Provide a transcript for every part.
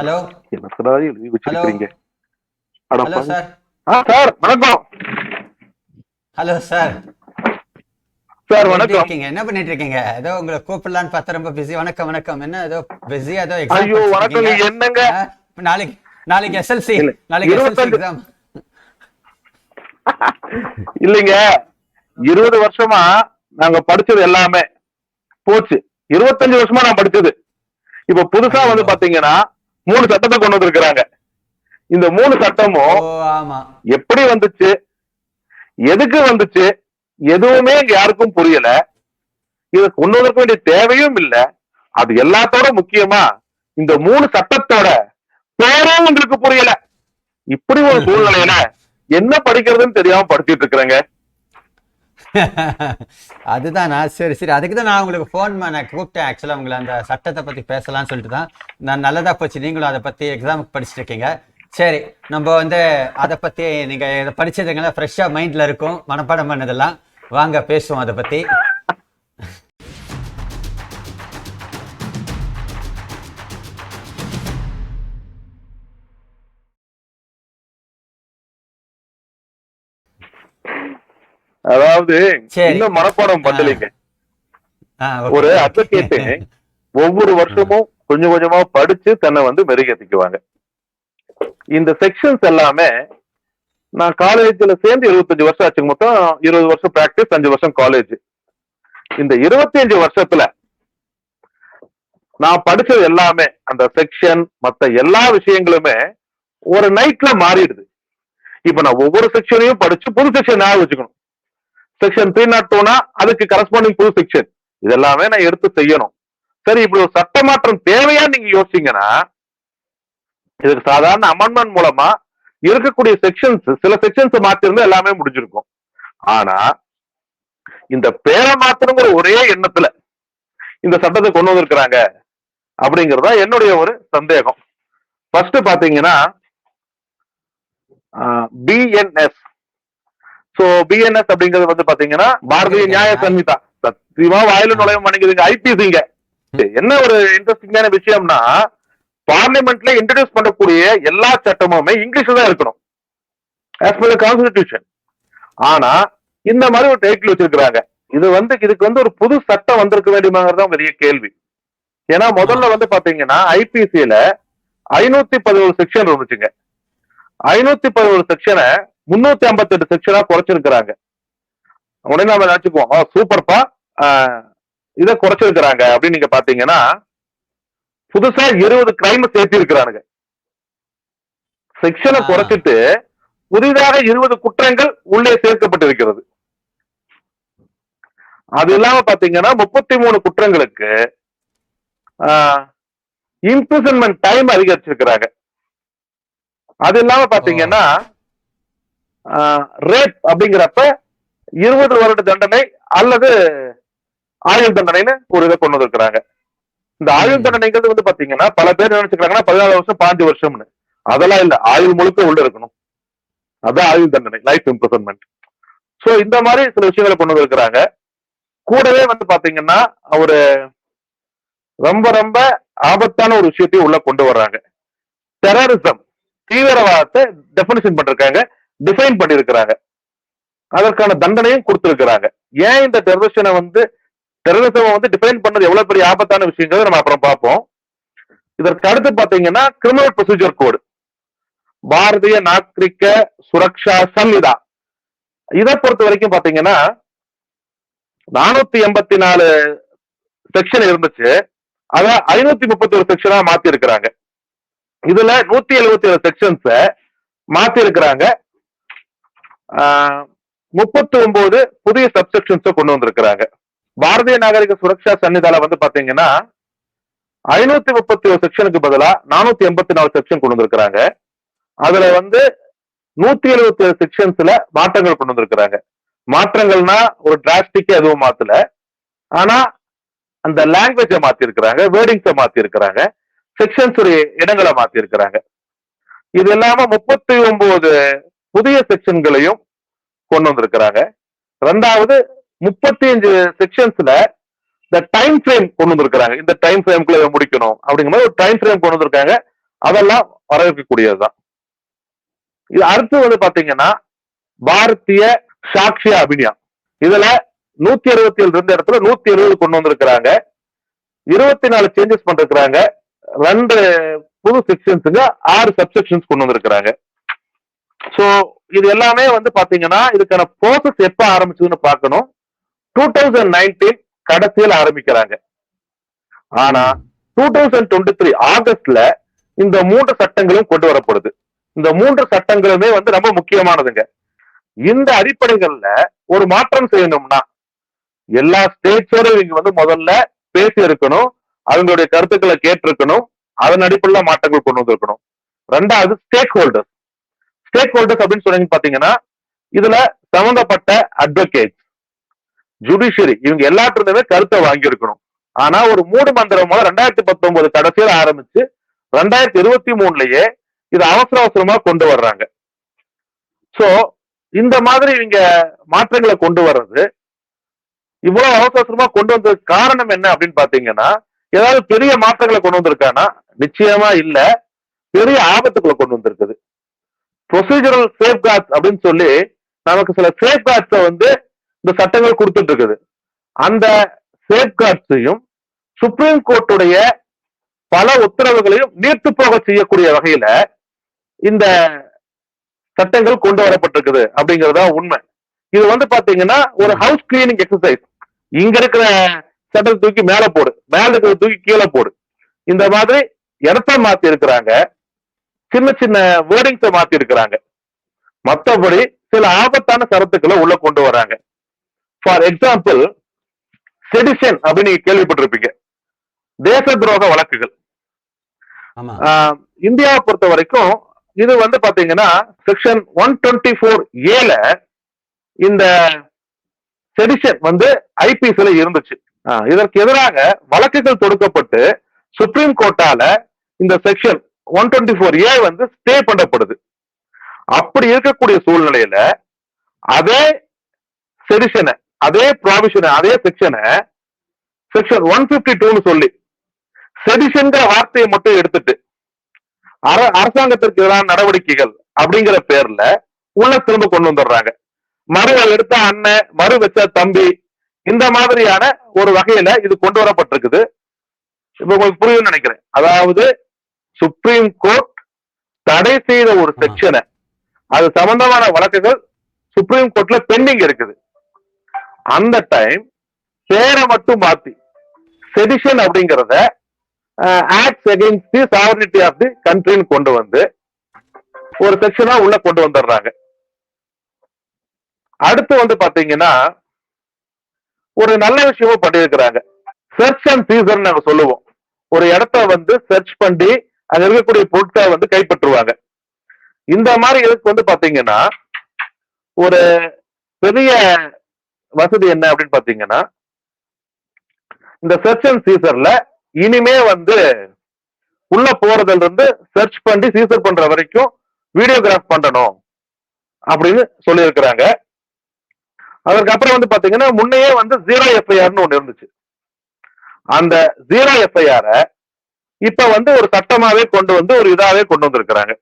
Hello? எழுதி வச்சிருக்கீங்க hello. Sir. ஆ சார் வணக்கம். Hello sir. சார் வணக்கம். இருக்கீங்க? என்ன பண்ணிட்டு இருக்கீங்க? ஏதோ உங்களை கூப்பிடலான்னு பார்த்தா ரொம்ப பிஸி வணக்கம் வணக்கம். என்ன ஏதோ பிஸி ஏதோ ஐயோ வணக்கம் என்னங்க? நாளைக்கு நாளைக்கு எஸ்எல்சி நாளைக்கு எஸ்எல்சி எக்ஸாம் இல்லைங்க. இருபது வருஷமா நாங்க படிச்சது எல்லாமே. போச்சு. இருபத்தஞ்சு வருஷமா நான் படிச்சது. இப்ப புதுசா வந்து. பாத்தீங்கன்னா மூணு சட்டத்தை கொண்டு வந்திருக்கிறாங்க. இந்த மூணு சட்டமும் எப்படி வந்துச்சு? எதுக்கு வந்துச்சு? எதுவுமே இங்க யாருக்கும் புரியல. இத கொண்டு வந்திருக்க வேண்டிய தேவையும் இல்ல. அது எல்லாத்தோட முக்கியமா இந்த மூணு சட்டத்தோட பேரும் உங்களுக்கு புரியல. இப்படி ஒரு சூழ்நிலையில என்ன படிக்கிறதுன்னு தெரியாம படிச்சிட்டு இருக்கிறேங்க. அதுதானா? சரி சரி. அதுக்கு தான் நான் உங்களுக்கு ஃபோன் நான் கூப்பிட்டேன் ஆக்சுவலாக உங்களை அந்த சட்டத்தை பற்றி பேசலாம்னு சொல்லிட்டு தான். நான் நல்லதாக போச்சு. நீங்களும் அதை பற்றி எக்ஸாமுக்கு படிச்சுட்டு இருக்கீங்க. சரி நம்ம வந்து அதை பற்றி நீங்கள் இதை படிச்சதுங்கெல்லாம் ஃப்ரெஷ்ஷாக மைண்டில் இருக்கும். மனப்பாடம் பண்ணதெல்லாம். வாங்க பேசுவோம் அதை பற்றி அதாவது. இன்னும் மனப்பாடம் பண்ணலைங்க. ஒரு அட்வொகேட்டு ஒவ்வொரு வருஷமும் கொஞ்சம் கொஞ்சமா படிச்சு தன்னை வந்து மெருகேத்திக்குவாங்க. இந்த செக்ஷன்ஸ் எல்லாமே நான் காலேஜ்ல சேர்ந்து இருபத்தஞ்சு வருஷம் ஆச்சு மொத்தம் இருபது வருஷம் பிராக்டிஸ் அஞ்சு வருஷம் காலேஜ் இந்த இருபத்தஞ்சு வருஷத்துல நான் படிச்சது எல்லாமே அந்த செக்ஷன் மத்த எல்லா விஷயங்களுமே ஒரு நைட்ல மாறிடுது. இப்ப நான் ஒவ்வொரு செக்ஷனையும் படிச்சு புது செக்ஷன் ஞாபகம் வச்சுக்கணும். செக்ஷன் த்ரீ நாட் டூனா அதுக்கு கரஸ்பாண்டிங் புது செக்ஷன் இதெல்லாமே நான் எடுத்து செய்யணும். சரி இப்படி ஒரு சட்ட மாற்றம் தேவையா நீங்க யோசிச்சீங்கன்னா இதுக்கு சாதாரண அமெண்ட்மெண்ட் மூலமா இருக்கக்கூடிய செக்ஷன்ஸ் சில செக்ஷன்ஸ் மாத்திருந்தா எல்லாமே முடிஞ்சிருக்கும். ஆனா இந்த பேரை மாத்திரங்கிற ஒரே எண்ணத்துல இந்த சட்டத்தை கொண்டு வந்திருக்கிறாங்க அப்படிங்கறதா என்னுடைய ஒரு சந்தேகம். ஃபர்ஸ்ட் பாத்தீங்கன்னா பிஎன்எஸ் சோ பிஎன்எஸ் அப்படிங்கிறது வந்து பாத்தீங்கன்னா பாரதிய நியாய சம்ஹிதா சத்தியமா வாயில நுழைய மாட்டேங்குதுங்க. ஐபிசிங்க என்ன ஒரு இன்ட்ரெஸ்டிங்கான விஷயம்னா பார்லிமெண்ட்ல இன்ட்ரடியூஸ் பண்ணக்கூடிய எல்லா சட்டமுமே இங்கிலீஷ்ல தான் இருக்கணும். ஆஸ் பர் கான்ஸ்டிடியூஷன் ஆனா இந்த மாதிரி ஒரு டைட்டில் வச்சிருக்கிறாங்க. இது வந்து இதுக்கு வந்து ஒரு புது சட்டம் வந்திருக்க வேண்டுமாங்கிறது தான் பெரிய கேள்வி. ஏன்னா முதல்ல வந்து பாத்தீங்கன்னா ஐபிசியில ஐநூத்தி பதினோரு செக்ஷன் இருந்துச்சுங்க. ஐநூத்தி பதினோரு செக்ஷனை முன்னூத்தி ஐம்பத்தி எட்டு செக்ஷனா குறைச்சிருக்கிறாங்க. உடனே நம்ம நினைச்சுக்குவோம் "ஆ, சூப்பர்ப்பா இதை குறைச்சிருக்கிறாங்க. அப்படின்னு நீங்க பாத்தீங்கன்னா புதுசா இருபது கிரைம் சேர்த்தி இருக்கிறானுங்க செக்ஷனை. குறைச்சிட்டு புதிதாக இருபது குற்றங்கள் உள்ளே சேர்க்கப்பட்டிருக்கிறது. அது இல்லாம பாத்தீங்கன்னா முப்பத்தி மூணு குற்றங்களுக்கு இம்ப்ரிசன்மெண்ட் டைம் அதிகரிச்சிருக்கிறாங்க. அது இல்லாம பாத்தீங்கன்னா ரேப் அப்படிங்கிறப்ப இருபது வருட தண்டனை அல்லது ஆயுள் தண்டனைன்னு ஒரு இதை கொண்டு வந்திருக்கிறாங்க. இந்த ஆயுள். தண்டனைங்கிறது வந்து பாத்தீங்கன்னா பல பேர் நினைச்சுக்கிறாங்கன்னா பதினாலு வருஷம் பாஞ்சு வருஷம்னு. அதெல்லாம் இல்ல. ஆயுள் முழுக்க உள்ள இருக்கணும். அதான் ஆயுள் தண்டனை லைஃப் இம்ப்ரிசன்மெண்ட் சோ இந்த மாதிரி சில விஷயங்களை கொண்டு வந்திருக்கிறாங்க. கூடவே வந்து பாத்தீங்கன்னா ஒரு ரொம்ப ரொம்ப ஆபத்தான ஒரு விஷயத்தையும் உள்ள கொண்டு வர்றாங்க. டெரரிசம் தீவிரவாதத்தை டெபினிஷன் பண்ணிருக்காங்க. டிஃபைன் பண்ணியிருக்கிறாங்க அதற்கான தண்டனையும் கொடுத்திருக்கிறாங்க. ஏன் இந்த டெரரிசனை வந்து டெரரிசம் வந்து டிஃபைன் பண்ணது எவ்வளவு பெரிய ஆபத்தான விஷயங்கிறத நம்ம அப்புறம் பார்ப்போம். இதற்கு அடுத்து பாத்தீங்கன்னா கிரிமினல் ப்ரொசீஜர் கோடு பாரதிய நாகரிக சுரக்ஷா சம்ஹிதா இதை பொறுத்த வரைக்கும் பாத்தீங்கன்னா நானூத்தி எண்பத்தி நாலு செக்ஷன் இருந்துச்சு. அத ஐநூத்தி முப்பத்தி ஒரு செக்ஷனா மாத்தி இருக்கிறாங்க இதுல நூத்தி எழுபத்தி ஏழு செக்ஷன்ஸ மாத்தி இருக்கிறாங்க முப்பத்தி ஒன்பது புதிய சப்செக்ஷன்ஸை கொண்டு வந்திருக்கிறாங்க. பாரதிய நாகரிக சுரக்ஷா சன்னிதால வந்து பாத்தீங்கன்னா ஐநூத்தி முப்பத்தி ஒரு செக்ஷனுக்கு பதிலா நானூத்தி எண்பத்தி நாலு செக்ஷன் கொண்டு வந்திருக்கிறாங்க. அதுல வந்து நூத்தி எழுபத்தி ஏழு செக்ஷன்ஸ்ல மாற்றங்கள் கொண்டு வந்திருக்கிறாங்க. மாற்றங்கள்னா ஒரு டிராஸ்டிக்கே எதுவும் மாத்தல. ஆனா அந்த லாங்குவேஜை மாத்தி இருக்கிறாங்க வேர்டிங்ஸை மாத்தி இருக்கிறாங்க செக்ஷன்ஸ் இடங்களை மாத்தி இருக்கிறாங்க இது இல்லாம முப்பத்தி ஒன்பது புதிய செக்ஷன்களையும் கொண்டு வந்திருக்கிறாங்க. ரெண்டாவது முப்பத்தி அஞ்சு செக்ஷன்ஸ்ல இந்த டைம் ஃப்ரேம் கொண்டு வந்திருக்கிறாங்க. இந்த டைம் ஃப்ரேம்குள்ள முடிக்கணும். அப்படிங்கிற மாதிரி ஒரு டைம் ஃப்ரேம் கொண்டு வந்திருக்காங்க. அதெல்லாம் வரவேற்கக்கூடியதுதான். இது அடுத்து வந்து பாத்தீங்கன்னா பாரதிய சாட்சிய அபினியா இதுல நூத்தி அறுபத்தி ஏழு இருந்த இடத்துல நூத்தி எழுபது கொண்டு வந்திருக்கிறாங்க. இருபத்தி நாலு சேஞ்சஸ் பண்ணிருக்கிறாங்க. ரெண்டு புது செக்ஷன்ஸுங்க ஆறு சப்செக்ஷன்ஸ் கொண்டு வந்திருக்கிறாங்க. ஸோ இது எல்லாமே வந்து பாத்தீங்கன்னா இதுக்கான ப்ரோசஸ் எப்ப ஆரம்பிச்சதுன்னு பார்க்கணும். டூ தௌசண்ட் நைன்டீன் கடைசியில் ஆரம்பிக்கிறாங்க. ஆனா டூ தௌசண்ட் டுவெண்ட்டி த்ரீ ஆகஸ்ட்ல இந்த மூன்று சட்டங்களும் கொண்டு வரப்படுது. இந்த மூன்று சட்டங்களுமே வந்து ரொம்ப முக்கியமானதுங்க. இந்த அடிப்படைகள்ல ஒரு மாற்றம் செய்யணும்னா எல்லா ஸ்டேட்ஸோட இவங்க வந்து முதல்ல பேசி இருக்கணும் அவங்களுடைய கருத்துக்களை கேட்டிருக்கணும் அதன் அடிப்படையில் மாற்றங்கள் கொண்டு வந்திருக்கணும். ரெண்டாவது ஸ்டேக் ஹோல்டர்ஸ் ஸ்டேக் ஹோல்டர்ஸ் அப்படின்னு சொன்னீங்க பாத்தீங்கன்னா இதுல சம்பந்தப்பட்ட அட்வொகேட் ஜுடிஷியரி இவங்க எல்லாத்திலிருந்துமே கருத்தை வாங்கியிருக்கணும். ஆனா ஒரு மூடு மந்திரம் முதல் ரெண்டாயிரத்தி பத்தொன்பது கடைசியில் ஆரம்பிச்சு ரெண்டாயிரத்தி இருபத்தி மூணுலயே இது அவசர அவசரமா கொண்டு வர்றாங்க. சோ இந்த மாதிரி இவங்க மாற்றங்களை கொண்டு வர்றது இவ்வளவு அவசர அவசரமா கொண்டு வந்ததுக்கு காரணம் என்ன அப்படின்னு பாத்தீங்கன்னா ஏதாவது பெரிய மாற்றங்களை கொண்டு வந்திருக்கானா? நிச்சயமா இல்ல. பெரிய ஆபத்துக்குள்ள கொண்டு வந்திருக்குது. ப்ரொசீஜரல் சேஃப்கார்ட்ஸ் அப்படின்னு சொல்லி நமக்கு சில சேஃப்கார்ட்ஸை வந்து இந்த சட்டங்கள் கொடுத்துட்டு இருக்குது அந்த சேஃப்கார்ட்ஸையும் சுப்ரீம் கோர்ட்டுடைய பல உத்தரவுகளையும் நீர்த்து போக செய்யக்கூடிய வகையில இந்த சட்டங்கள் கொண்டு வரப்பட்டிருக்குது அப்படிங்கறதா உண்மை. இது வந்து பாத்தீங்கன்னா ஒரு ஹவுஸ் கிளீனிங் எக்ஸசைஸ் இங்க இருக்கிற சட்டத்தை தூக்கி மேல போடு. மேல இருக்கிறத தூக்கி கீழே போடு. இந்த மாதிரி இடத்த மாத்தி இருக்கிறாங்க சின்ன சின்ன வேர்டிங்ஸை மாத்தி இருக்கிறாங்க மத்தபடி சில ஆபத்தான சரத்துக்களை உள்ள கொண்டு வராங்க. ஃபார் எக்ஸாம்பிள் செடிஷன் அப்படின்னு நீங்க கேள்விப்பட்டிருப்பீங்க. தேச துரோக வழக்குகள். இந்தியாவை பொறுத்த வரைக்கும் இது வந்து பாத்தீங்கன்னா செக்ஷன் ஒன் டுவெண்ட்டி ஃபோர் ஏல இந்த செடிஷன் வந்து ஐபிஎஸ்ல இருந்துச்சு. இதற்கு எதிராக வழக்குகள் தொடுக்கப்பட்டு சுப்ரீம் கோர்ட்டால இந்த section one twenty four A வந்து ஸ்டே பண்ணப்படுது. அப்படி இருக்கக்கூடிய சூழ்நிலையில அதே செடிஷனை அதே ப்ராவிஷனை அதே செக்ஷனை செக்ஷன் ஒன் பிப்டி டூன்னு சொல்லி செடிஷன்கிற வார்த்தையை மட்டும் எடுத்துட்டு அர- அரசாங்கத்திற்கு எதிரான நடவடிக்கைகள் அப்படிங்கிற பேர்ல உள்ள திரும்ப கொண்டு வந்துடுறாங்க. மறு எடுத்த அண்ணன் மறு வச்ச தம்பி இந்த மாதிரியான ஒரு வகையில இது கொண்டு வரப்பட்டிருக்குது. இப்ப உங்களுக்கு புரியும் நினைக்கிறேன். அதாவது சுப்ரீம் கோர்ட் தடை செய்த ஒரு செக்ஷனை அது சம்பந்தமான வழக்குகள் சுப்ரீம் கோர்ட்ல பெண்டிங் இருக்குது. அந்த டைம் பேரை மட்டும் மாத்தி செடிஷன் அப்படிங்கறத acts against the sovereignty of the கண்ட்ரின்னு கொண்டு வந்து ஒரு செக்ஷனா உள்ள கொண்டு வந்துடுறாங்க. அடுத்து வந்து பாத்தீங்கன்னா ஒரு நல்ல விஷயமும் பண்ணியிருக்கிறாங்க. சர்ச் அண்ட் சீசர் நாங்க சொல்லுவோம். ஒரு இடத்த வந்து சர்ச் பண்ணி அங்க இருக்கக்கூடிய பொருட்களை வந்து கைப்பற்றுவாங்க. இந்த மாதிரி இதுக்கு வந்து பாத்தீங்கன்னா ஒரு பெரிய வசதி என்ன அப்படின்னு பாத்தீங்கன்னா இந்த சர்ச் அண்ட் சீசர்ல இனிமே வந்து உள்ள போறதுல இருந்து சர்ச் பண்ணி சீசர் பண்ற வரைக்கும் வீடியோகிராஃப் பண்ணணும் அப்படின்னு சொல்லியிருக்கிறாங்க. அதற்கப்புறம் வந்து பாத்தீங்கன்னா முன்னையே வந்து ஜீரோ எஃப்ஐஆர்னு ஒண்ணு இருந்துச்சு. அந்த ஜீரோ எஃப்ஐஆரை இப்ப வந்து ஒரு சட்டமாவே கொண்டு வந்து ஒரு இதாவே கொண்டு வந்திருக்கிறாங்க.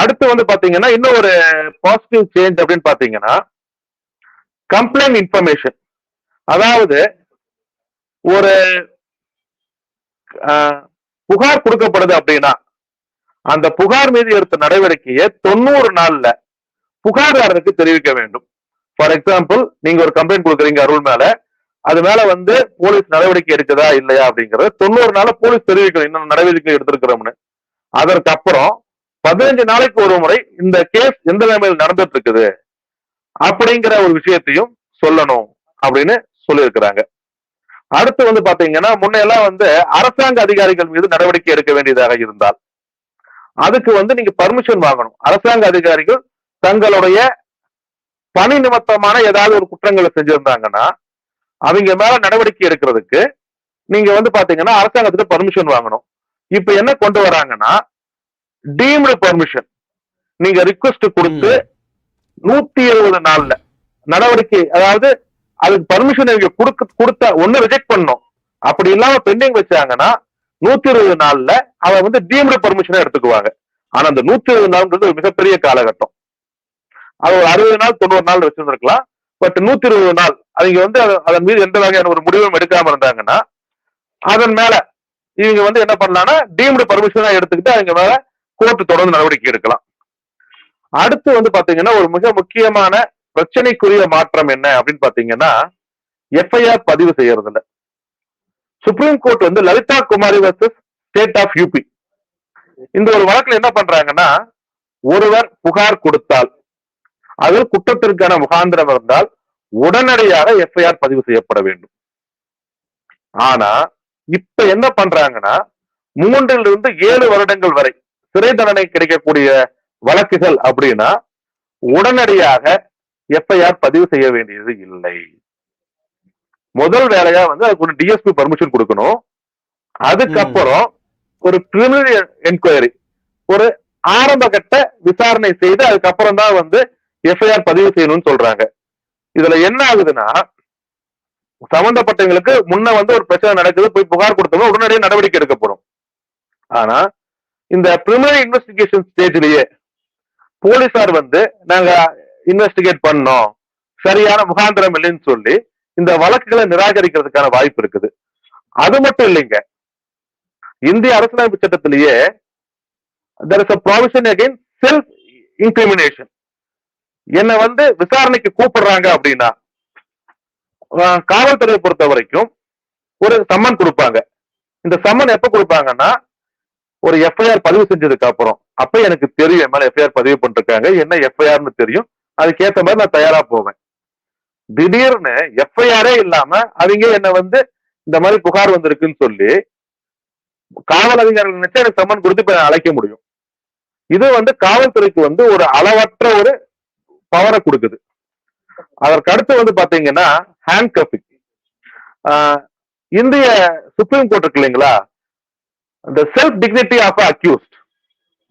அடுத்து வந்து பாத்தீங்கன்னா இன்னும் ஒரு பாசிட்டிவ் சேஞ்ச் அப்படின்னு பாத்தீங்கன்னா கம்ப்ளைண்ட் இன்ஃபர்மேஷன் அதாவது ஒரு புகார் கொடுக்கப்படுது அப்படின்னா அந்த புகார் மீது எடுத்த நடவடிக்கையை தொண்ணூறு நாள்ல புகார்தாரருக்கு தெரிவிக்க வேண்டும். ஃபார் எக்ஸாம்பிள் நீங்க ஒரு கம்ப்ளைண்ட் கொடுக்குறீங்க அருள் மேல அது மேல வந்து போலீஸ் நடவடிக்கை எடுக்குதா இல்லையா அப்படிங்கறத தொண்ணூறு நாள போலீஸ் தெரிவிக்கணும் இன்னும் நடவடிக்கை எடுத்திருக்கிறோம்னு. அதற்கப்புறம் பதினஞ்சு நாளைக்கு ஒரு முறை இந்த கேஸ் எந்த நிலைமையில் நடந்துட்டு இருக்குது அப்படிங்கிற ஒரு விஷயத்தையும் சொல்லணும் அப்படின்னு சொல்லியிருக்கிறாங்க. அடுத்து வந்து பாத்தீங்கன்னா முன்னையெல்லாம் வந்து அரசாங்க அதிகாரிகள் மீது நடவடிக்கை எடுக்க வேண்டியதாக இருந்தால் அதுக்கு வந்து நீங்க பர்மிஷன் வாங்கணும். அரசாங்க அதிகாரிகள் தங்களுடைய பணி நிமித்தமான ஏதாவது ஒரு குற்றங்களை செஞ்சிருந்தாங்கன்னா அவங்க மேல நடவடிக்கை எடுக்கிறதுக்கு நீங்க வந்து பாத்தீங்கன்னா அரசாங்கத்துக்கு பர்மிஷன் வாங்கணும். இப்ப என்ன கொண்டு வராங்கன்னா டீம்டு பர்மிஷன் நீங்க ரிக்வெஸ்ட் கொடுத்து நூத்தி எழுபது நாள்ல நடவடிக்கை அதாவது அதுக்கு பர்மிஷன் இவங்க கொடுக்க கொடுத்த ஒண்ணு ரிஜெக்ட் பண்ணணும். அப்படி இல்லாம பெண்டிங் வச்சாங்கன்னா நூத்தி இருபது நாள்ல அவன் வந்து டீம்டு பர்மிஷனை எடுத்துக்குவாங்க. ஆனா அந்த நூத்தி இருபது நாள்ன்றது ஒரு மிகப்பெரிய காலகட்டம். அது ஒரு அறுபது நாள் தொண்ணூறு நாள் வச்சிருந்திருக்கலாம். பட் நூத்தி இருபது நாள் அவங்க வந்து அதன் மீது எந்த வகையான ஒரு முடிவும் எடுக்காம இருந்தாங்கன்னா அதன் மேல இவங்க வந்து என்ன பண்ணலாம்னா டீம்டு பர்மிஷனா எடுத்துக்கிட்டு அவங்க மேல கோர்ட் தொடர்ந்து நடவடிக்கை எடுக்கலாம். அடுத்து வந்து பாத்தீங்கன்னா ஒரு மிக முக்கியமான பிரச்சனைக்குரிய மாற்றம் என்ன அப்படின்னு பாத்தீங்கன்னா எஃப்ஐஆர் பதிவு செய்யறது இல்ல சுப்ரீம் கோர்ட் வந்து Lalita Kumari versus state of UP இந்த ஒரு வழக்குல என்ன பண்றாங்கன்னா ஒருவர் புகார் கொடுத்தால் அதில் குற்றத்திற்கான முகாந்திரம் இருந்தால் உடனடியாக எஃப்ஐஆர் பதிவு செய்யப்பட வேண்டும். ஆனா இப்ப என்ன பண்றாங்கன்னா மூன்றில் இருந்து ஏழு வருடங்கள் வரை சிறை தண்டனை கிடைக்கக்கூடிய வழக்குகள் அப்படின்னா உடனடியாக எஃப்ஐஆர் பதிவு செய்ய வேண்டியது இல்லை. முதல் வேலையா வந்து அதுக்கு ஒரு டிஎஸ்பி பர்மிஷன் கொடுக்கணும். அதுக்கப்புறம் ஒரு பிரிமினரி என்கொயரி ஒரு ஆரம்ப கட்ட விசாரணை செய்து அதுக்கப்புறம் தான் வந்து எஃப்ஐஆர் பதிவு செய்யணும்னு சொல்றாங்க. இதுல என்ன ஆகுதுன்னா சம்பந்தப்பட்டவங்களுக்கு முன்ன வந்து ஒரு பிரச்சனை நடக்குது போய் புகார் கொடுத்தவங்க உடனடியாக நடவடிக்கை எடுக்கப்படும். ஆனா இந்த பிரிமினல் இன்வெஸ்டிகேஷன் ஸ்டேஜ்லயே போலீசார் வந்து நாங்க இன்வெஸ்டிகேட் பண்ணோம். சரியான முகாந்திரம் இல்லைன்னு சொல்லி இந்த வழக்குகளை நிராகரிக்கிறதுக்கான வாய்ப்பு இருக்குது. அது மட்டும் இல்லைங்க. இந்திய அரசியலமைப்பு சட்டத்திலேயே there is a provision against self incrimination என்னை வந்து விசாரணைக்கு கூப்பிடுறாங்க அப்படின்னா காவல்துறையை பொறுத்த வரைக்கும் ஒரு சம்மன் கொடுப்பாங்க. இந்த சம்மன் எப்ப கொடுப்பாங்கன்னா ஒரு எஃப்ஐஆர் பதிவு செஞ்சதுக்கு அப்புறம். அப்ப எனக்கு தெரியும் என் மேல எஃப்ஐஆர் பதிவு பண்ணிருக்காங்க. என்ன எஃப்ஐஆர்னு தெரியும். அதுக்கேற்ற மாதிரி நான் தயாரா போவேன். திடீர்னு எஃப்ஐஆரே இல்லாம அவங்க என்ன வந்து இந்த மாதிரி புகார் வந்திருக்குன்னு சொல்லி காவல் அதிகாரிகள் நினைச்சா எனக்கு சம்மன் கொடுத்து இப்ப நான் அழைக்க முடியும். இது வந்து காவல்துறைக்கு வந்து ஒரு அளவற்ற ஒரு பவரை கொடுக்குது. அதற்கு அடுத்து வந்து பாத்தீங்கன்னா ஹேண்ட் கஃபிங் இந்திய சுப்ரீம் கோர்ட் இருக்கு இல்லைங்களா? இந்த செல்ஃப் டிக்னிட்டி ஆஃப் அக்யூஸ்ட்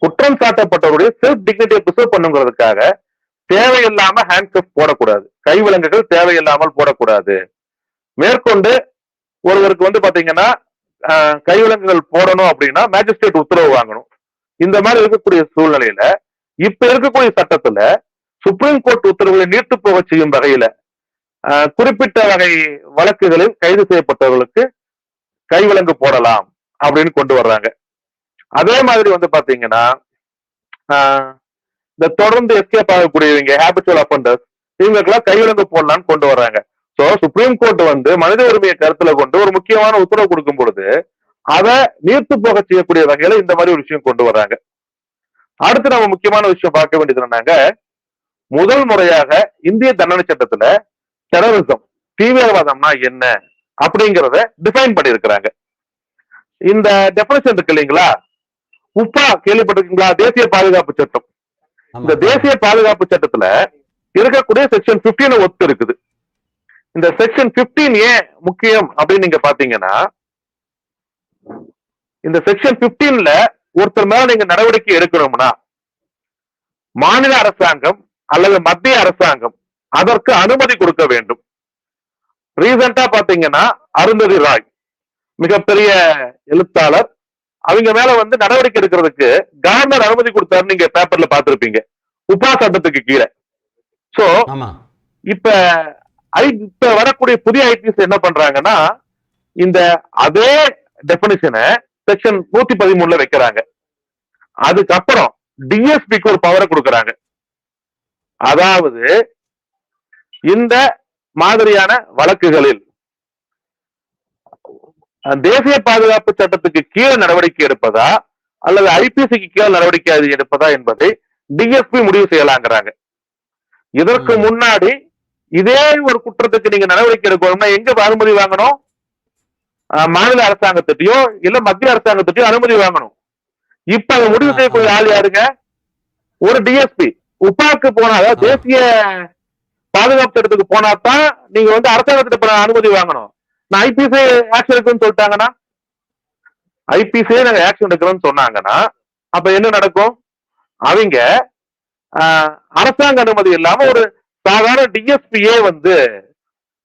குற்றம் சாட்டப்பட்டவருடைய செல்ஃப் டிக்னிட்டியை ப்ரிசர்வ் பண்ணுங்கிறதுக்காக தேவையில்லாம ஹேண்ட் கஃப் போடக்கூடாது கைவிலங்குகள் தேவையில்லாமல் போடக்கூடாது. மேற்கொண்டு ஒருவருக்கு வந்து பாத்தீங்கன்னா கை கைவிலங்குகள் போடணும் அப்படின்னா மேஜிஸ்ட்ரேட் உத்தரவு வாங்கணும். இந்த மாதிரி இருக்கக்கூடிய சூழ்நிலையில இப்ப இருக்கக்கூடிய சட்டத்துல சுப்ரீம் கோர்ட் உத்தரவுகளை நீர்த்து போக செய்யும் வகையில குறிப்பிட்ட வகை வழக்குகளில் கைது செய்யப்பட்டவர்களுக்கு கைவிலங்கு போடலாம் அப்படின்னு கொண்டு வர்றாங்க. அதே மாதிரி வந்து பாத்தீங்கன்னா இந்த தொடர்ந்து எஸ்கேப் ஆகக்கூடியவங்க ஹேபிச்சுவல் அஃபண்டர்ஸ் இவங்களுக்கெல்லாம் கைவிலங்கு போடலாம்னு கொண்டு வர்றாங்க. சோ சுப்ரீம் கோர்ட் வந்து மனித உரிமையை கருத்துல கொண்டு ஒரு முக்கியமான உத்தரவு கொடுக்கும் பொழுது அதை நீர்த்து போக செய்யக்கூடிய வகையில இந்த மாதிரி ஒரு விஷயம் கொண்டு வர்றாங்க. அடுத்து நம்ம முக்கியமான விஷயம் பார்க்க வேண்டியது என்னன்னாங்க முதல் முறையாக இந்திய தண்டனை சட்டத்துல டெரரிசம் தீவிரவாதம்னா என்ன அப்படிங்கறத டிஃபைன் பண்ணியிருக்கிறாங்க. இந்த டெபினேஷன் இருக்கு இல்லைங்களா? உப்பா கேள்விப்பட்டிருக்கீங்களா? தேசிய பாதுகாப்பு சட்டம். இந்த தேசிய பாதுகாப்பு சட்டத்துல இருக்கக்கூடிய செக்ஷன் 15 ஒத்து இருக்குது. இந்த செக்ஷன் 15 ஏன் முக்கியம் அப்படின்னு நீங்க பாத்தீங்கன்னா இந்த செக்ஷன் 15ல ஒருத்தர் மேல நீங்க நடவடிக்கை எடுக்கணும்னா மாநில அரசாங்கம் அல்லது மத்திய அரசாங்கம் அதற்கு அனுமதி கொடுக்க வேண்டும். ரீசெண்டா பாத்தீங்கன்னா அருந்ததி ராய் மிகப்பெரிய எழுத்தாளர். அவங்க மேல வந்து நடவடிக்கை எடுக்கிறதுக்கு கவர்னர் அனுமதி கொடுத்தாரு நீங்க பேப்பர்ல பாத்திருப்பீங்க உபா சட்டத்துக்கு கீழே. சோ இப்ப ஐ இப்ப வரக்கூடிய புதிய ஐபிஎஸ் என்ன பண்றாங்கன்னா இந்த அதே டெபினிஷனை செக்ஷன் நூத்தி பதிமூணுல வைக்கிறாங்க. அதுக்கப்புறம் டிஎஸ்பிக்கு ஒரு பவரை கொடுக்கறாங்க. அதாவது இந்த மாதிரியான வழக்குகளில் தேசிய பாதுகாப்பு சட்டத்துக்கு கீழே நடவடிக்கை எடுப்பதா அல்லது ஐபிசிக்கு கீழே நடவடிக்கை எடுப்பதா என்பதை டிஎஸ்பி முடிவு செய்யலாங்கிறாங்க. இதற்கு. முன்னாடி இதே ஒரு குற்றத்துக்கு நீங்க நடவடிக்கை எடுக்கணும்னா எங்க அனுமதி வாங்கணும்? மாநில அரசாங்கத்திட்டயோ இல்ல மத்திய அரசாங்கத்திட்டயோ அனுமதி வாங்கணும். இப்ப அதை முடிவு செய்யக்கூடிய. ஆள் யாருங்க? ஒரு டிஎஸ்பி. உப்பாக்கு போனா அதாவது. தேசிய பாதுகாப்பு சட்டத்துக்கு போனா தான் நீங்க வந்து அரசாங்கத்திட்ட அனுமதி வாங்கணும். நான் ஐபிசி ஆக்ஷன் எடுக்கணும்னு சொல்லிட்டாங்கன்னா ஐபிசி நாங்க ஆக்ஷன் எடுக்கிறோம்னு சொன்னாங்கன்னா அப்ப என்ன நடக்கும்? அவங்க அரசாங்க அனுமதி இல்லாம ஒரு சாதாரண டிஎஸ்பியே வந்து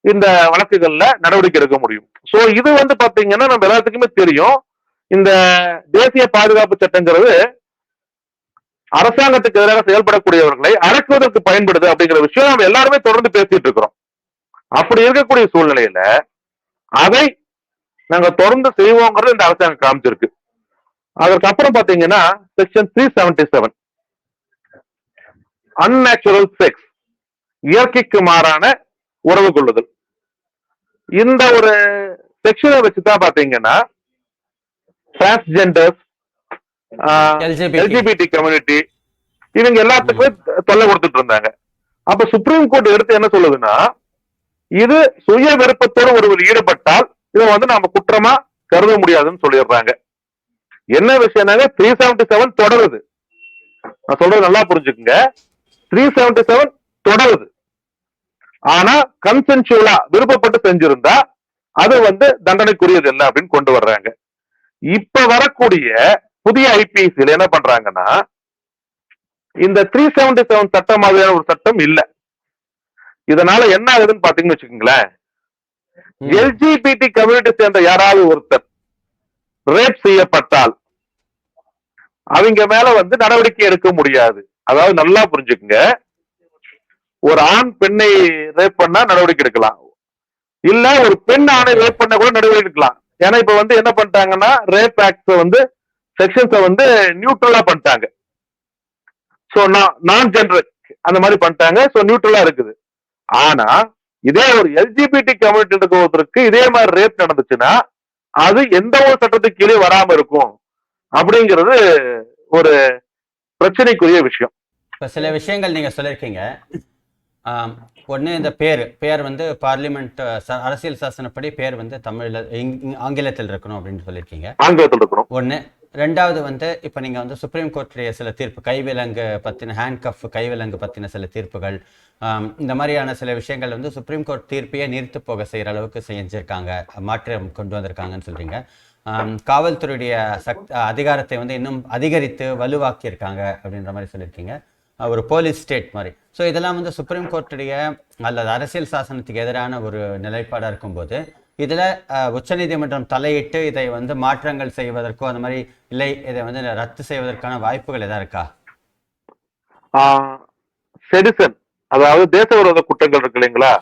இந்த வழக்குகள்ல நடவடிக்கை எடுக்க முடியும். சோ இது வந்து பாத்தீங்கன்னா நம்ம எல்லாத்துக்குமே தெரியும். இந்த தேசிய பாதுகாப்பு சட்டங்கிறது அரசாங்கத்துக்கு எதிராக செயல்படக்கூடியவர்களை அடக்குவதற்கு பயன்படுது அப்படிங்கிற விஷயம் நம்ம எல்லாருமே தொடர்ந்து பேசிட்டு இருக்கிறோம். அப்படி இருக்கக்கூடிய சூழ்நிலையில அதை நாங்க தொடர்ந்து செய்வோங்கிறது இந்த அரசாங்கம் காமிச்சிருக்கு. அதற்கப்புறம் பாத்தீங்கன்னா section three seventy seven unnatural sex இயற்கைக்கு மாறான உறவு கொள்ளுதல். இந்த ஒரு செக்ஷனை வச்சுதான் பாத்தீங்கன்னா டிரான்ஸ்ஜெண்டர்ஸ் எல்ஜிபிடி கம்யூனிட்டி இவங்க எல்லாத்துக்குமே தொல்லை கொடுத்துட்டு இருந்தாங்க. அப்ப சுப்ரீம் கோர்ட் எடுத்து என்ன சொல்லுதுன்னா இது சுய விருப்பத்தோடு ஒருவர் ஈடுபட்டால் இதை வந்து நாம குற்றமா கருத முடியாதுன்னு சொல்லிடுறாங்க. என்ன விஷயம்னாங்க த்ரீ செவன்டி செவன் தொடருது. நான் சொல்றது நல்லா புரிஞ்சுக்குங்க. த்ரீ செவன்டி செவன் தொடருது. ஆனா கன்சென்சுவலா விருப்பப்பட்டு செஞ்சிருந்தா அது வந்து தண்டனைக்குரியது இல்லை அப்படின்னு கொண்டு வர்றாங்க. இப்ப வரக்கூடிய புதிய ஐபிஎஸ்சில என்ன பண்றாங்கன்னா இந்த த்ரீ செவன்டி செவன் சட்டம் மாதிரியான ஒரு சட்டம் இல்ல. இதனால என்ன ஆகுதுன்னு பாத்தீங்கன்னு வச்சுக்கோங்களேன். எல்ஜிபிடி கம்யூனிட்டி சேர்ந்த யாராவது ஒருத்தர் ரேப் செய்யப்பட்டால் அவங்க மேல வந்து நடவடிக்கை எடுக்க முடியாது. அதாவது நல்லா புரிஞ்சுக்குங்க. ஒரு ஆண் பெண்ணை ரேப் பண்ணா நடவடிக்கை எடுக்கலாம். இல்ல ஒரு பெண் ஆணை ரேப் பண்ண கூட நடவடிக்கை எடுக்கலாம். ஏன்னா இப்ப வந்து என்ன பண்ணிட்டாங்கன்னா ரேப் ஆக்ட் வந்து செக்ஷன்ஸை வந்து நியூட்ரலா பண்ணிட்டாங்க. சோ நான் ஜென்ரல் அந்த மாதிரி பண்ணிட்டாங்க. சோ நியூட்ரலா இருக்குது. ஆனா இதே ஒரு எல்ஜிபிடி கம்யூனிட்டி இருக்கிறவருக்கு இதே மாதிரி ரேப் நடந்துச்சுன்னா அது எந்த ஒரு சட்டத்துக்கு கீழே வராம இருக்கும் அப்படிங்கிறது ஒரு பிரச்சனைக்குரிய விஷயம். இப்போ சில விஷயங்கள் நீங்கள் சொல்லியிருக்கீங்க. ஒன்று இந்த பேர் பேர் வந்து பார்லிமெண்ட் அரசியல் சாசனப்படி பேர் வந்து தமிழில் ஆங்கிலத்தில் இருக்கணும் அப்படின்னு சொல்லியிருக்கீங்க. ஆங்கிலத்தில் இருக்கணும். ஒன்று ரெண்டாவது வந்து இப்போ நீங்கள் வந்து சுப்ரீம் கோர்ட்டுடைய சில தீர்ப்பு கைவிலங்கு பற்றின ஹேண்ட் கஃப் கைவிலங்கு பற்றின சில தீர்ப்புகள் இந்த மாதிரியான சில விஷயங்கள் வந்து சுப்ரீம் கோர்ட் தீர்ப்பையே நீர்த்து போக செய்கிற அளவுக்கு செஞ்சுருக்காங்க மாற்றம் கொண்டு வந்திருக்காங்கன்னு சொல்கிறீங்க காவல்துறையுடைய சக் அதிகாரத்தை வந்து இன்னும் அதிகரித்து வலுவாக்கியிருக்காங்க அப்படின்ற மாதிரி சொல்லியிருக்கீங்க. ஒரு போலீஸ் ஸ்டேட் மாதிரி. ஸோ இதெல்லாம் வந்து சுப்ரீம் கோர்ட்டுடைய அல்லது அரசியல் சாசனத்துக்கு எதிரான ஒரு நிலைப்பாடாக இருக்கும்போது இதில் உச்சநீதிமன்றம் தலையிட்டு இதை வந்து மாற்றங்கள் செய்வதற்கோ அந்த மாதிரி இல்லை இதை வந்து ரத்து செய்வதற்கான வாய்ப்புகள் எதா இருக்கா? செடிசன் அதாவது தேச விரோத குற்றங்கள் இருக்கு இல்லைங்களா?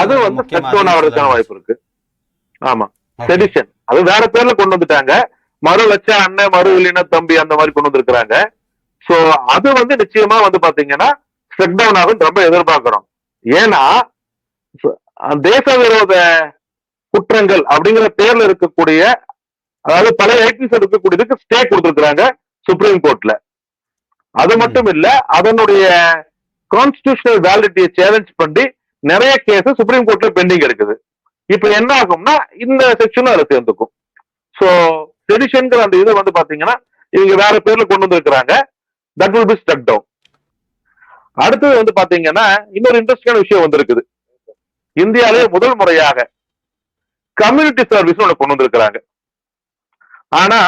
அது வந்து முக்கியமா செட் அதுன்னு ஆகிறதுக்கான. வாய்ப்பு இருக்கு. ஆமா. செடிஷன் அது வேற பேர்ல கொண்டு வந்துட்டாங்க. மறு லட்ச அண்ணன் மறு இல்லைன்னா தம்பி அந்த மாதிரி கொண்டு வந்திருக்கிறாங்க. சோ அது வந்து நிச்சயமா வந்து பாத்தீங்கன்னா டவுன் ஆகும் ரொம்ப எதிர்பார்க்கிறோம். ஏன்னா தேச விரோத குற்றங்கள் அப்படிங்கிற பேர்ல இருக்கக்கூடிய அதாவது பழைய ஐபிஎஸ் இருக்கக்கூடியதுக்கு ஸ்டே கொடுத்துருக்குறாங்க சுப்ரீம் கோர்ட்ல அது மட்டும் இல்ல அதனுடைய கான்ஸ்டியூஷனல் வேலிடிட்டியை சேலஞ்ச் பண்ணி நிறைய கேஸ் சுப்ரீம் கோர்ட்ல பெண்டிங் இருக்குது இப்ப என்ன ஆகும்னா இந்த செக்ஷனும் அதை சேர்ந்துக்கும். சோ செடிஷன்கிற அந்த இதை வந்து பாத்தீங்கன்னா இவங்க வேற பேர்ல கொண்டு வந்திருக்கிறாங்க. That will be stuck down அடுத்தது வந்து பாத்தீங்கன்னா இன்னொரு இன்ட்ரெஸ்டிங்கான விஷயம் வந்திருக்குது. இந்தியாவிலே முதல் முறையாக கம்யூனிட்டி சர்வீஸ் ஒண்ணு கொண்டு வந்திருக்கிறாங்க. ஆனா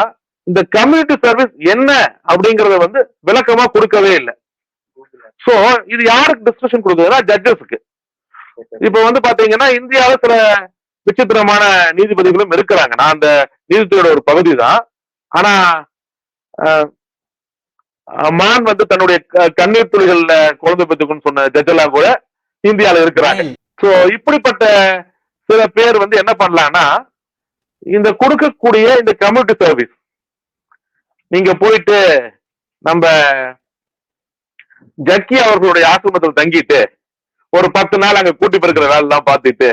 இந்த கம்யூனிட்டி சர்வீஸ் என்ன அப்படிங்கறத வந்து விளக்கமா கொடுக்கவே இல்லை. சோ இது யாருக்கு டிஸ்கஷன் கொடுக்குதுன்னா ஜட்ஜஸ்க்கு இப்ப வந்து பாத்தீங்கன்னா இந்தியாவுல சில விசித்திரமான நீதிபதிகளும் இருக்கிறாங்க. நான் அந்த நீதித்துறையோட ஒரு பகுதி தான். ஆனா மான் வந்து தன்னுடைய கண்ணீர் துளிகள்ல குழந்தை பெற்றுக்குன்னு சொன்ன ஜட்ஜெல்லாம் கூட இந்தியால இருக்கிறாங்க. சோ இப்படிப்பட்ட சில பேர் வந்து என்ன பண்ணலாம்னா இந்த கொடுக்கக்கூடிய இந்த கம்யூனிட்டி சர்வீஸ் நீங்க போயிட்டு நம்ம ஜக்கி அவர்களுடைய ஆசிரமத்தில் தங்கிட்டு ஒரு பத்து நாள் அங்க கூட்டி பிறக்கிற வேலை எல்லாம் பார்த்துட்டு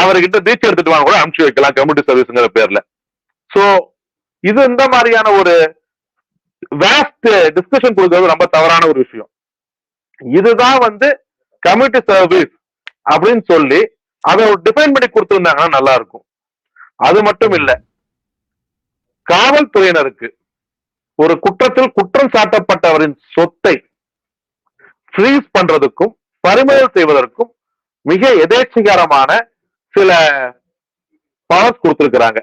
அவர்கிட்ட தீட்சை எடுத்துட்டு வாங்க கூட அனுப்பிச்சு வைக்கலாம் கம்யூனிட்டி சர்வீஸ்ங்கிற பேர்ல. சோ இது இந்த மாதிரியான ஒரு வேஸ்ட் டிஸ்கஷன் கொடுக்கறது ரொம்ப தவறான ஒரு விஷயம். இதுதான் வந்து கம்யூனிட்டி சர்வீஸ் அப்படின்னு சொல்லி அதை டிஃபைன் பண்ணி கொடுத்துருந்தாங்கன்னா நல்லா இருக்கும் அது மட்டும் இல்ல காவல்துறையினருக்கு ஒரு குற்றத்தில் குற்றம் சாட்டப்பட்டவரின் சொத்தை ஃப்ரீஸ் பண்றதுக்கும் பறிமுதல் செய்வதற்கும் மிக எதேச்சிகரமான சில பவர்ஸ் கொடுத்திருக்கிறாங்க.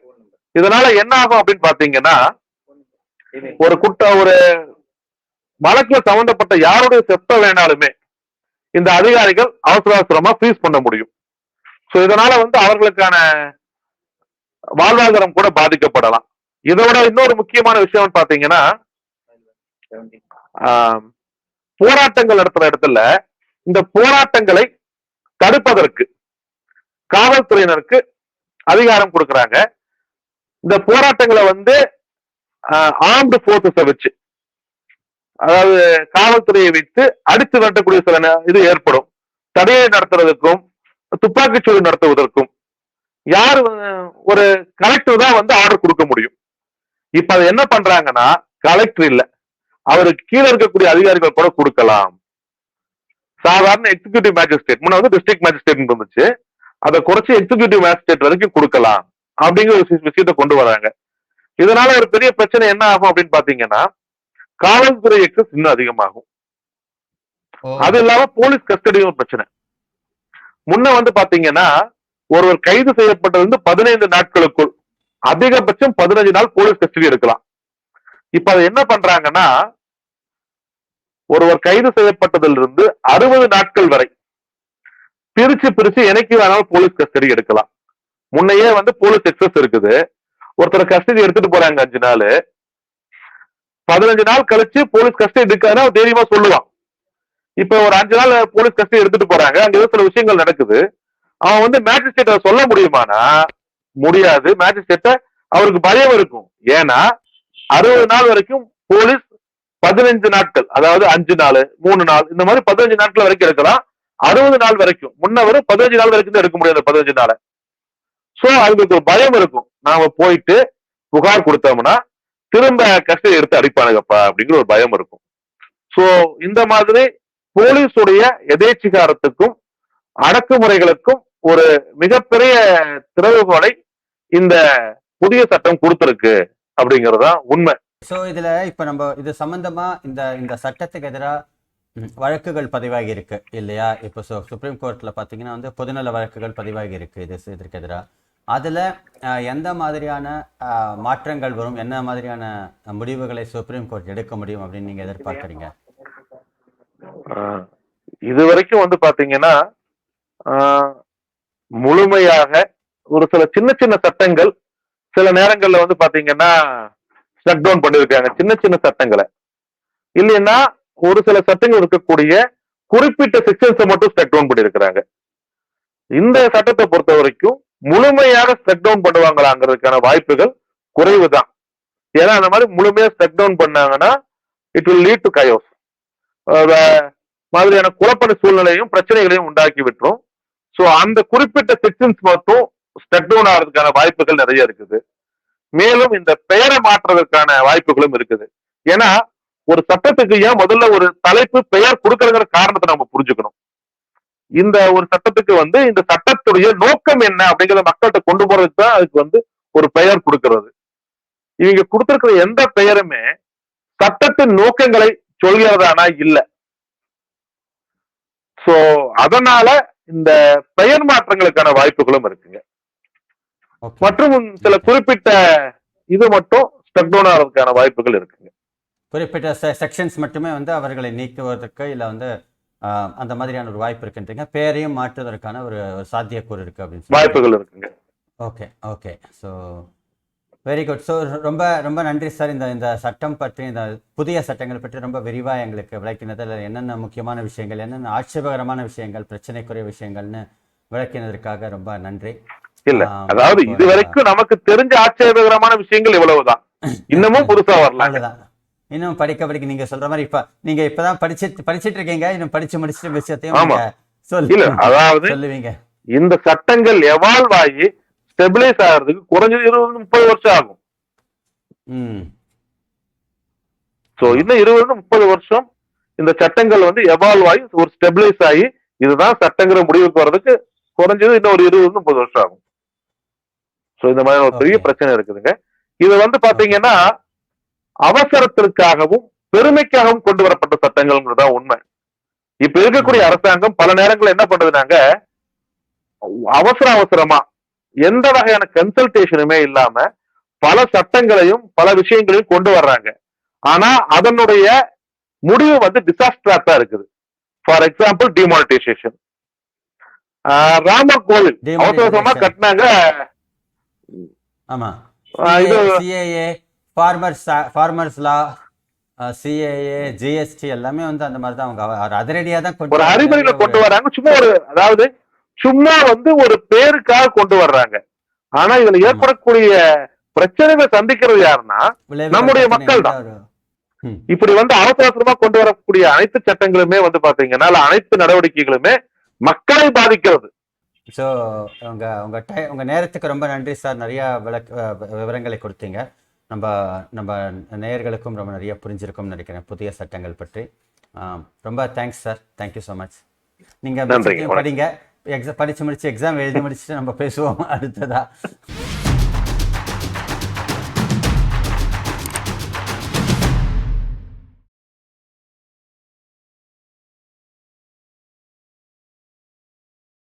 இதனால என்ன ஆகும் அப்படின்னு பாத்தீங்கன்னா ஒரு குற்ற ஒரு வழக்குல சம்பந்தப்பட்ட யாருடைய செத்த வேணாலுமே இந்த அதிகாரிகள் அவசர அவசரமா ஃப்ரீஸ் பண்ண முடியும். ஸோ இதனால வந்து அவர்களுக்கான வாழ்வாதாரம் கூட பாதிக்கப்படலாம். இதோட இன்னொரு முக்கியமான விஷயம் பாத்தீங்கன்னா போராட்டங்கள் நடத்துற இடத்துல இந்த போராட்டங்களை தடுப்பதற்கு காவல்துறையினருக்கு அதிகாரம் கொடுக்கறாங்க. இந்த போராட்டங்களை வந்து ஆர்ம்டு போர்சஸ வச்சு அதாவது காவல்துறையை வைத்து அடித்து விரட்டக்கூடிய சில இது ஏற்படும். தடையை நடத்துறதுக்கும் துப்பாக்கிச்சூடு நடத்துவதற்கும் யார் ஒரு கலெக்டர் தான் வந்து ஆர்டர் கொடுக்க முடியும். இப்ப அது என்ன பண்றாங்கன்னா கலெக்டர் இல்ல. அவருக்கு கீழே இருக்கக்கூடிய அதிகாரிகள் கூட கொடுக்கலாம். சாதாரண எக்ஸிகியூட்டிவ் மேஜிஸ்ட்ரேட் முன்ன வந்து டிஸ்ட்ரிக்ட் மேஜிஸ்ட்ரேட் இருந்துச்சு. அதை குறைச்சு எக்ஸிகியூட்டிவ் மேஜிஸ்ட்ரேட் வரைக்கும் கொடுக்கலாம். அப்படிங்கிற ஒரு விஷயத்தை கொண்டு வராங்க. இதனால ஒரு பெரிய பிரச்சனை என்ன ஆகும் அப்படின்னு பாத்தீங்கன்னா காவல்துறை எக்ஸஸ் இன்னும் அதிகமாகும். அது இல்லாம போலீஸ் கஸ்டடியும் ஒரு பிரச்சனை. முன்ன வந்து பாத்தீங்கன்னா ஒருவர் கைது செய்யப்பட்டது வந்து பதினைந்து நாட்களுக்குள் அதிகபட்சம் பதினஞ்சு நாள் போலீஸ் கஸ்டடி எடுக்கலாம். இப்ப அதை என்ன பண்றாங்கன்னா ஒருவர் கைது செய்யப்பட்டதிலிருந்து அறுபது நாட்கள் வரை பிரிச்சு பிரிச்சு எனக்கு வேணாலும் போலீஸ் கஸ்டடி எடுக்கலாம். முன்னையே வந்து போலீஸ் எக்ஸஸ் இருக்குது. ஒருத்தர் கஸ்டடி எடுத்துட்டு போறாங்க அஞ்சு நாள். பதினஞ்சு நாள் கழிச்சு போலீஸ் கஸ்டடி எடுக்காதுன்னா தைரியமா சொல்லுவான். இப்ப ஒரு அஞ்சு நாள் போலீஸ் கஸ்டடி எடுத்துட்டு போறாங்க. அங்க ஏதோ சில விஷயங்கள் நடக்குது. அவன் வந்து மேஜிஸ்ட்ரேட்ட சொல்ல முடியுமானா? முடியாது. மேஜிஸ்ட்ரேட்ட அவருக்கு பயம் இருக்கும். ஏன்னா அறுபது நாள் வரைக்கும் போலீஸ் பதினஞ்சு நாட்கள் அதாவது அஞ்சு நாள் மூணு நாள் இந்த மாதிரி பதினஞ்சு நாட்கள் வரைக்கும் எடுக்கலாம். அறுபது நாள் வரைக்கும். முன்னவர் பதினஞ்சு நாள் வரைக்கும் தான் எடுக்க முடியாது பதினஞ்சு நாளை. சோ அவங்களுக்கு ஒரு பயம் இருக்கும். நாம போயிட்டு புகார் கொடுத்தோம்னா திரும்ப கஸ்டடி எடுத்து அடிப்பானுங்கப்பா அப்படிங்கிற ஒரு பயம் இருக்கும். சோ இந்த மாதிரி போலீஸுடைய எதேச்சிகாரத்துக்கும் அடக்குமுறைகளுக்கும் ஒரு மிகப்பெரிய திறவுகோலை இந்த புதிய சட்டம் கொடுத்திருக்கு அப்படிங்கறதுதான் உண்மை. சோ இதுல இப்ப நம்ம இது சம்பந்தமா இந்த இந்த சட்டத்துக்கு எதிராக வழக்குகள் பதிவாகி இருக்கு இல்லையா? இப்போ சுப்ரீம் கோர்ட்ல பாத்தீங்கன்னா வந்து பொதுநல வழக்குகள் பதிவாகி இருக்கு இது இதற்கு எதிராக அதுல எந்த மாதிரியான மாற்றங்கள் வரும்? என்ன மாதிரியான முடிவுகளை சுப்ரீம் கோர்ட் எடுக்க முடியும் அப்படின்னு நீங்க எதிர்பார்க்கறீங்க? இது வரைக்கும் வந்து பாத்தீங்கன்னா ஆஹ் முழுமையாக ஒரு சில சின்ன சின்ன சட்டங்கள் சில நேரங்கள்ல வந்து பாத்தீங்கன்னா ஸ்டக் டவுன் பண்ணிருக்காங்க. சின்ன சின்ன சட்டங்களை. இல்லைன்னா ஒரு சில சட்டங்கள் இருக்கக்கூடிய குறிப்பிட்ட செக்ஷன்ஸை மட்டும் ஸ்டக் டவுன் பண்ணியிருக்கிறாங்க இந்த சட்டத்தை பொறுத்த வரைக்கும் முழுமையாக ஸ்டக் டவுன் பண்ணுவாங்களாங்கிறதுக்கான வாய்ப்புகள் குறைவு தான் ஏன்னா அந்த மாதிரி முழுமையா ஸ்டக் டவுன் பண்ணாங்கன்னா it will lead to chaos மாதிரியான குழப்பன சூழ்நிலையும் பிரச்சனைகளையும் உண்டாக்கி விட்டுரும். ஸோ அந்த குறிப்பிட்ட செக்ஷன்ஸ் மட்டும் ஸ்டக் டவுன் ஆகிறதுக்கான வாய்ப்புகள் நிறைய இருக்குது. மேலும் இந்த பெயரை மாற்றுறதுக்கான வாய்ப்புகளும் இருக்குது. ஏன்னா ஒரு சட்டத்துக்கு ஏன் முதல்ல ஒரு தலைப்பு பெயர் கொடுக்கறங்கிற காரணத்தை நம்ம புரிஞ்சுக்கணும். இந்த ஒரு சட்டத்துக்கு வந்து இந்த சட்டத்துடைய நோக்கம் என்ன அப்படிங்கிறத மக்கள்கிட்ட கொண்டு போறதுக்கு தான் அதுக்கு வந்து ஒரு பெயர் கொடுக்கறது. இவங்க கொடுத்திருக்கிற எந்த பெயருமே சட்டத்தின் நோக்கங்களை சொல்கிறதானா? இல்ல. சோ அதனால இந்த பெயர் மாற்றங்களுக்கான வாய்ப்புகளும் இருக்குங்க. மற்றும் சில குறிப்பிட்ட இது மட்டும் ஸ்டக் டவுன் ஆகிறதுக்கான வாய்ப்புகள் இருக்குங்க. குறிப்பிட்ட செக்ஷன்ஸ் மட்டுமே வந்து அவர்களை நீக்குவதற்கு இல்லை வந்து அந்த மாதிரியான ஒரு வாய்ப்பு இருக்குன்றீங்க. பேரையும் மாற்றுவதற்கான ஒரு சாத்தியக்கூறு இருக்கு அப்படின்னு வாய்ப்புகள் இருக்குங்க. Okay okay so very good so ரொம்ப ரொம்ப நன்றி சார் இந்த இந்த சட்டம் பற்றி இந்த புதிய சட்டங்கள் பற்றி ரொம்ப விரிவாக எங்களுக்கு விளக்கினதில் என்னென்ன முக்கியமான விஷயங்கள் என்னென்ன ஆட்சேபகரமான விஷயங்கள் பிரச்சனைக்குரிய விஷயங்கள்னு விளக்கினதற்காக ரொம்ப நன்றி. இல்ல. அதாவது இது வரைக்கும் நமக்கு தெரிஞ்ச ஆட்சேபகரமான விஷயங்கள் இவ்வளவுதான். இன்னமும் புதுசா வரலாம் இன்னும் படிக்க படிக்க நீங்க சொல்ற மாதிரி இப்ப நீங்க இப்பதான் படிச்சிட்டு படிச்சிட்டு இருக்கீங்க. இன்னும் படிச்சு முடிச்சிட்டு விஷயத்தையும் சொல்லு அதாவது சொல்லுவீங்க. இந்த சட்டங்கள் எவால்வ் ஆகி ஸ்டெபிலைஸ் ஆகிறதுக்கு குறைஞ்சது இருபது முப்பது வருஷம் ஆகும். சோ இன்னும் இருபது முப்பது வருஷம் இந்த சட்டங்கள் வந்து எவால்வ் ஆகி ஒரு ஸ்டெபிலைஸ் ஆகி இதுதான் சட்டங்கிற முடிவுக்கு வர்றதுக்கு குறைஞ்சது இன்னும் ஒரு இருபது முப்பது வருஷம் ஆகும். சோ இந்த மாதிரி ஒரு பெரிய. பிரச்சனை இருக்குதுங்க. இது வந்து பாத்தீங்கன்னா அவசரத்திற்காகவும் பெருமைக்காகவும் கொண்டு வரப்பட்ட சட்டங்கள்ங்கிறதா உண்மை. இப்ப இருக்கக்கூடிய அரசாங்கம் பல நேரங்கள்ல என்ன பண்றதுனாங்க அவசர அவசரமா எந்த வகையான கன்சல்டேஷனுமே இல்லாம பல சட்டங்களையும் பல விஷயங்களையும் கொண்டு வர்றாங்க. ஆனா அதனுடைய முடிவு வந்து டிசாஸ்டரா இருக்குது. ஃபார் எக்ஸாம்பிள் டிமானிட்டைசேஷன் ராமர் கோவில். அவசர அவசரமா. கட்டினாங்க. ஆமா. இது CAA farmers farmers law CAA GST எல்லாமே வந்து அந்த மாதிரி தான் அவங்க அதிரடியா தான் ஒரு. அறிமுறையில கொண்டு வராங்க. சும்மா ஒரு அதாவது சும்மா வந்து ஒரு பேருக்காக கொண்டு வர்றாங்க. ஆனா இதுல ஏற்படக்கூடிய பிரச்சனைகளை சந்திக்கிறது யாருன்னா நம்முடைய மக்கள் தான். இப்படி வந்து அவசர அவசரமா கொண்டு வரக்கூடிய அனைத்து சட்டங்களுமே வந்து பாத்தீங்கன்னா அனைத்து நடவடிக்கைகளுமே மக்களை பாதிக்கிறது. ஸோ உங்க உங்க டை உங்க நேரத்துக்கு ரொம்ப நன்றி சார். நிறைய விளக்க விவரங்களை கொடுத்தீங்க. நம்ம நம்ம நேயர்களுக்கும் ரொம்ப நிறைய புரிஞ்சிருக்கும்னு நினைக்கிறேன் புதிய சட்டங்கள் பற்றி. ரொம்ப thanks sir thank you so much நீங்க நன்றிங்க, மிச்சத்தையும் படிங்க. எக்ஸாம் படிச்சு முடிச்சு எக்ஸாம் எழுதி முடிச்சுட்டு நம்ம பேசுவோம். அடுத்ததா.